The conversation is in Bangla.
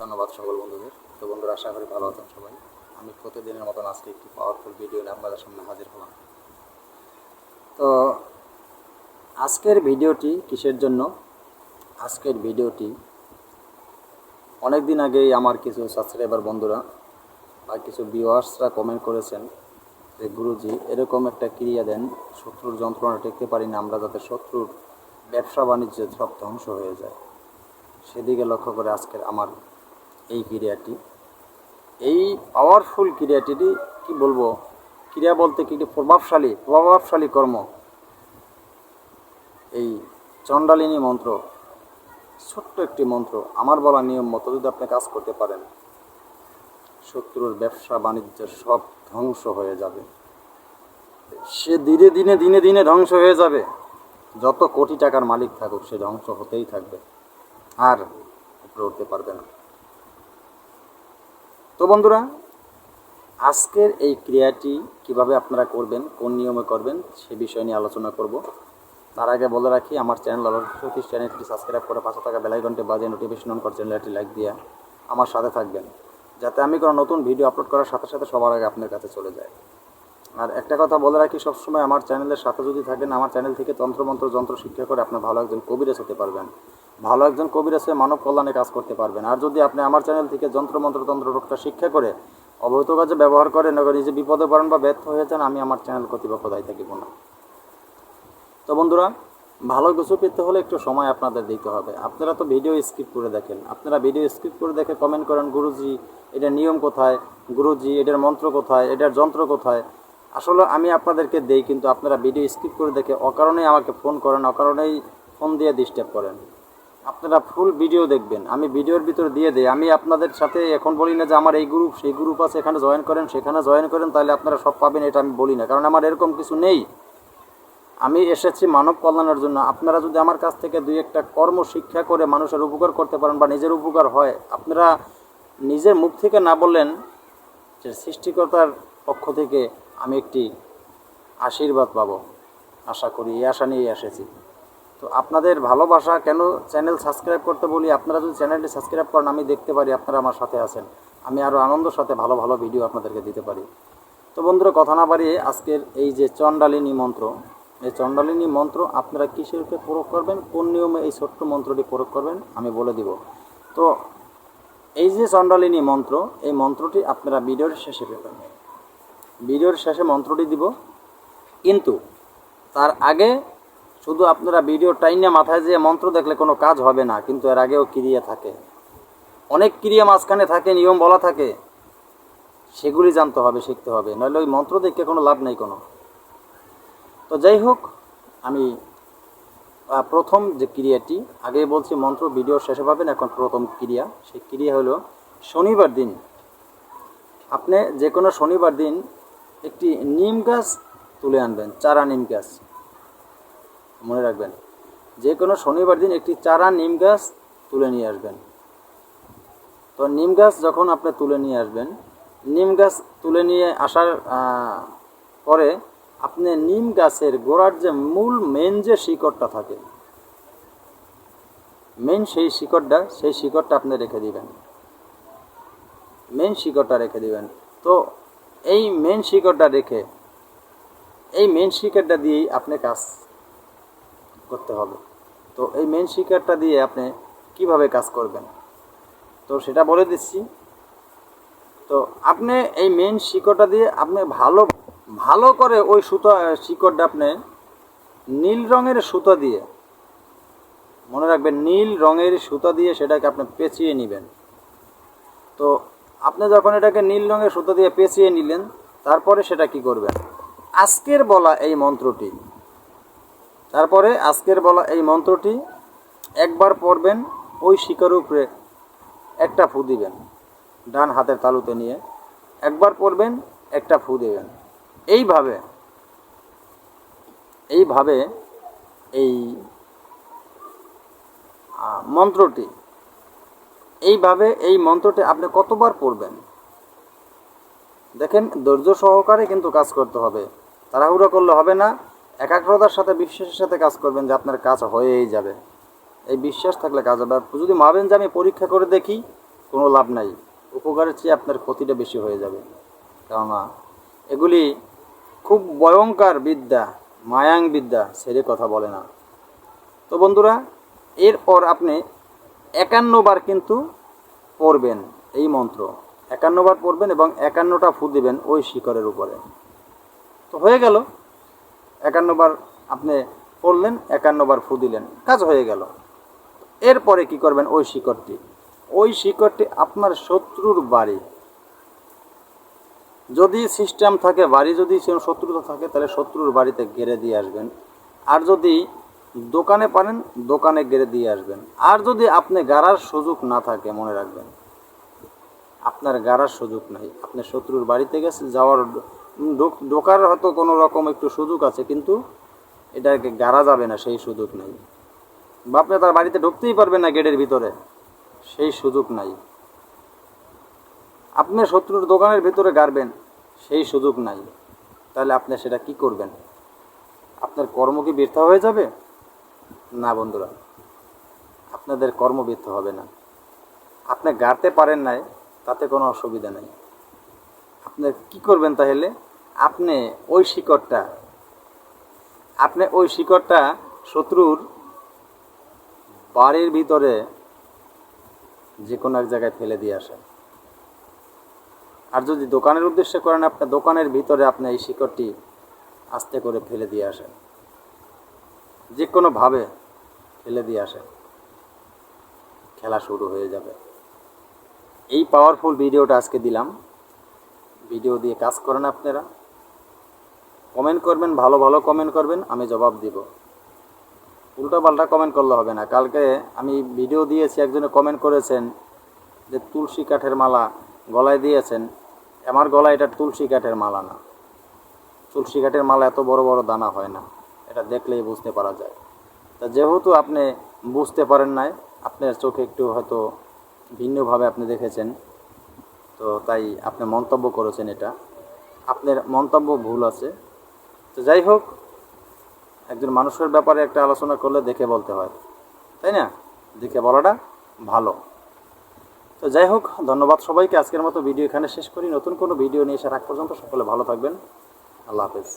ধন্যবাদ সকল বন্ধুদের। তো বন্ধুরা, আশা করি ভালো আছেন সবাই। আমি প্রতিদিনের মতন আজকে একটি পাওয়ারফুল ভিডিও নিয়ে আপনাদের সামনে হাজির হলাম। তো আজকের ভিডিওটি কিসের জন্য? আজকের ভিডিওটি অনেক দিন আগেই আমার কিছু সাবস্ক্রাইবার বন্ধুরা বা কিছু ভিউয়ার্সরা কমেন্ট করেছেন যে, গুরুজি, এরকম একটা ক্রিয়া দেন, শত্রুর যন্ত্রণা টেকতে পারি না আমরা যাতে শত্রুর ব্যবসা বাণিজ্য সব ধ্বংস হয়ে যায়। সেদিকে লক্ষ্য করে আজকের আমার এই ক্রিয়াটি। এই পাওয়ারফুল ক্রিয়াটি কি বলব? ক্রিয়া বলতে কি প্রভাবশালী প্রভাবশালী কর্ম। এই চণ্ডালিনী মন্ত্র, ছোট্ট একটি মন্ত্র, আমার বলা নিয়ম মতো যদি আপনি কাজ করতে পারেন, শত্রুর ব্যবসা বাণিজ্য সব ধ্বংস হয়ে যাবে। সে দিনে দিনে দিনে দিনে ধ্বংস হয়ে যাবে। যত কোটি টাকার মালিক থাকুক, সে ধ্বংস হতেই থাকবে। আর উপরে উঠতে পারবে না। তো বন্ধুরা, আজকের এই ক্রিয়াটি কীভাবে আপনারা করবেন, কোন নিয়মে করবেন, সে বিষয় নিয়ে আলোচনা করব। তার আগে বলে রাখি, আমার চ্যানেল সতীশ চ্যানেলটি সাবস্ক্রাইব করে পাশে থাকা বেলাইকনটি বাজে নোটিফিকেশন অন করে চ্যানেলটি লাইক দিয়ে আমার সাথে থাকবেন, যাতে আমি কোনো নতুন ভিডিও আপলোড করার সাথে সাথে সবার আগে আপনার কাছে চলে যায়। আর একটা কথা বলে রাখি, সবসময় আমার চ্যানেলের সাথে যদি থাকেন, আমার চ্যানেল থেকে তন্ত্রমন্ত্র, যন্ত্র শিক্ষা করে আপনার ভালো একজন কবিরাজ হতে পারবেন। ভালো একজন কবিরাজ হয়ে মানব কল্যাণে কাজ করতে পারবেন। আর যদি আপনি আমার চ্যানেল থেকে যন্ত্রমন্ত্র তন্ত্র রোগটা শিক্ষা করে, অবৈধ কাজে ব্যবহার করেন নিজে বিপদে পড়েন বা ব্যর্থ হয়ে যান, আমি আমার চ্যানেল কর্তৃপক্ষ দায়ী থাকিব না তো বন্ধুরা, ভালো কিছু পেতে হলে একটু সময় আপনাদের দিতে হবে। আপনারা তো ভিডিও স্কিপ করে দেখেন। আপনারা ভিডিও স্কিপ করে দেখে কমেন্ট করেন, গুরুজি, এটার নিয়ম কোথায়? গুরুজি, এটার মন্ত্র কোথায়? এটার যন্ত্র কোথায়? আসলে আমি আপনাদেরকে দেই, কিন্তু আপনারা ভিডিও স্কিপ করে দেখে অকারণেই আমাকে ফোন করেন, অকারণেই ফোন দিয়ে ডিস্টার্ব করেন। আপনারা ফুল ভিডিও দেখবেন। আমি ভিডিওর ভিতরে দিয়ে দিই। আমি আপনাদের সাথে এখন বলি না যে আমার এই গ্রুপ সেই গ্রুপ আছে, এখানে জয়েন করেন, সেখানে জয়েন করেন, তাহলে আপনারা সব পাবেন, এটা আমি বলি না। কারণ আমার এরকম কিছু নেই। আমি এসেছি মানব কল্যাণের জন্য। আপনারা যদি আমার কাছ থেকে দুই একটা কর্ম শিক্ষা করে মানুষের উপকার করতে পারেন বা নিজের উপকার হয়, আপনারা নিজের মুখ থেকে না বললেন যে সৃষ্টিকর্তার পক্ষ থেকে আমি একটি আশীর্বাদ পাব। আশা করি এই আশা নিয়েই এসেছি। তো আপনাদের ভালোবাসা কেন চ্যানেল সাবস্ক্রাইব করতে বলি? আপনারা যদি চ্যানেলটি সাবস্ক্রাইব করেন, আমি দেখতে পারি আপনারা আমার সাথে আছেন। আমি আরও আনন্দের সাথে ভালো ভালো ভিডিও আপনাদেরকে দিতে পারি। তো বন্ধুরা, কথা না বাড়িয়ে আজকের এই যে চণ্ডালিনী মন্ত্র, এই চণ্ডালিনী মন্ত্র আপনারা কিসের উপরে প্রয়োগ করবেন? কোন নিয়মে এই ছোট্ট মন্ত্রটি প্রয়োগ করবেন? আমি বলে দিব। তো এই যে চণ্ডালিনী মন্ত্র, এই মন্ত্রটি আপনারা ভিডিওর শেষে পেবেন। ভিডিওর শেষে মন্ত্রটি দিব। কিন্তু তার আগে শুধু আপনারা ভিডিও টাইনে মাথায় যে মন্ত্র দেখলে কোনো কাজ হবে না, কিন্তু এর আগেও ক্রিয়া থাকে। অনেক ক্রিয়া মাঝখানে থাকে, নিয়ম বলা থাকে। সেগুলি জানতে হবে, শিখতে হবে। নইলে ওই মন্ত্র দেখে কোনো লাভ নেই কোনো। তো যাই হোক, আমি প্রথম যে ক্রিয়াটি আগে বলছি মন্ত্র ভিডিও শেষে পাবেন, এখন প্রথম ক্রিয়া। সেই ক্রিয়া হলো শনিবার দিন। আপনি যে কোনো শনিবার দিন একটি নিম গাছ তুলে আনবেন, চারা নিম গাছ। মনে রাখবেন। যে কোনো শনিবার দিন একটি চারা নিম গাছ তুলে নিয়ে আসবেন। তো নিম গাছ যখন আপনি তুলে নিয়ে আসবেন, নিম গাছ তুলে নিয়ে আসার পরে আপনি নিম গাছের গোড়ার যে মূল মেন যে শিকড়টা থাকে মেন সেই শিকড়টা সেই শিকড়টা আপনি রেখে দিবেন। মেন শিকড়টা রেখে দিবেন। তো এই মেন শিকড়টা রেখে, এই মেন শিকড়টা দিয়েই আপনি কাজ করতে হবে। তো এই মেন শিকারটা দিয়ে আপনি কীভাবে কাজ করবেন? তো সেটা বলে দিচ্ছি। তো আপনি এই মেন শিকড়টা দিয়ে আপনি ভালো ভালো করে ওই সুতো শিকড়টা আপনি নীল রঙের সুতো দিয়ে, মনে রাখবেন নীল রঙের সুতো দিয়ে সেটাকে আপনি পেঁচিয়ে নেবেন। তো আপনি যখন এটাকে নীল রঙের সুতো দিয়ে পেঁচিয়ে নিলেন, তারপরে সেটা কি করবেন? আজকের বলা এই মন্ত্রটি তারপরে আজকের বলা এই মন্ত্রটি, একবার পড়বেন, ওই শিকার উপরে একটা ফু দিবেন, ডান হাতের তালুতে নিয়ে। একবার পড়বেন, একটা ফু দেবেন। এইভাবে এইভাবে এই মন্ত্রটি, এইভাবে এই মন্ত্রটি আপনি কতবার পড়বেন? দেখেন, ধৈর্য সহকারে কিন্তু কাজ করতে হবে। তাড়াহুড়ো করলে হবে না। একাগ্রতার সাথে বিশ্বাসের সাথে কাজ করবেন যে আপনার কাজ হয়েই যাবে। এই বিশ্বাস থাকলে কাজ হবে। যদি ভাবেন যে আমি পরীক্ষা করে দেখি, কোনো লাভ নাই। উপকারের চেয়ে আপনার ক্ষতিটা বেশি হয়ে যাবে। কেননা, এগুলি খুব ভয়ঙ্কর বিদ্যা, মায়াং বিদ্যা, ছেড়ে কথা বলে না। তো বন্ধুরা, এরপর আপনি একান্নবার কিন্তু পড়বেন এই মন্ত্র। একান্নবার পড়বেন এবং একান্নটা ফু দিবেন ওই শিকড়ের উপরে। তো হয়ে গেল। একান্নবার আপনি পড়লেন একান্নবার ফু দিলেন। কাজ হয়ে গেল। এরপরে কি করবেন? ওই শিকড়টি। ওই শিকড়টি আপনার শত্রুর বাড়ি। যদি সিস্টেম থাকে, বাড়ি যদি শত্রুতা থাকে, তাহলে শত্রুর বাড়িতে গেড়ে দিয়ে আসবেন। আর যদি দোকানে পারেন, দোকানে গেড়ে দিয়ে আসবেন। আর যদি আপনি গাড়ার সুযোগ না থাকে, মনে রাখবেন। আপনার গাড়ার সুযোগ নাই। আপনি শত্রুর বাড়িতে গেছে যাওয়ার ঢোকার হয়তো কোনো রকম একটু সুযোগ আছে, কিন্তু এটাকে গাড়া যাবে না, সেই সুযোগ নাই। বা আপনি তার বাড়িতে ঢুকতেই পারবেন না গেটের ভিতরে, সেই সুযোগ নাই। আপনি শত্রুর দোকানের ভিতরে গাড়বেন, সেই সুযোগ নাই। তাহলে আপনি সেটা কি করবেন? আপনার কর্ম কি বৃথা হয়ে যাবে? না বন্ধুরা, আপনাদের কর্ম বৃথা হবে না। আপনি গাড়তে পারেন নাই, তাতে কোনো অসুবিধা নেই। আপনি কি করবেন তাহলে? আপনি ওই শিকড়টা, আপনি ওই শিকড়টা শত্রুর বাড়ির ভিতরে যে কোনো এক জায়গায় ফেলে দিয়ে আসেন। আর যদি দোকানের উদ্দেশ্যে করেন আপনার দোকানের ভিতরে আপনি এই শিকড়টি আস্তে করে ফেলে দিয়ে আসেন। যে কোনোভাবে ফেলে দিয়ে আসেন। খেলা শুরু হয়ে যাবে। এই পাওয়ারফুল ভিডিওটা আজকে দিলাম। ভিডিও দিয়ে কাজ করেন আপনারা। কমেন্ট করবেন, ভালো ভালো কমেন্ট করবেন, আমি জবাব দিব। উল্টো পাল্টা কমেন্ট করলে হবে না। কালকে আমি ভিডিও দিয়েছি, একজনে কমেন্ট করেছেন যে তুলসী কাঠের মালা গলায় দিয়েছেন। আমার গলায় এটা তুলসী কাঠের মালা না। তুলসী কাঠের মালা এত বড় বড় দানা হয় না। এটা দেখলেই বুঝতে পারা যায়। তা যেহেতু আপনি বুঝতে পারেন নাই, আপনার চোখে একটু হয়তো ভিন্নভাবে আপনি দেখেছেন, তো তাই আপনি মন্তব্য করেছেন এটা। আপনার মন্তব্য ভুল আছে। তো যাই হোক, একজন মানুষের ব্যাপারে একটা আলোচনা করলে দেখে বলতে হয়, তাই না? দেখে বলাটা ভালো। তো যাই হোক, ধন্যবাদ সবাইকে। আজকের মতো ভিডিও এখানে শেষ করি। নতুন কোনো ভিডিও নিয়ে এসে রাখ পর্যন্ত সকলে ভালো থাকবেন। আল্লাহ হাফেজ।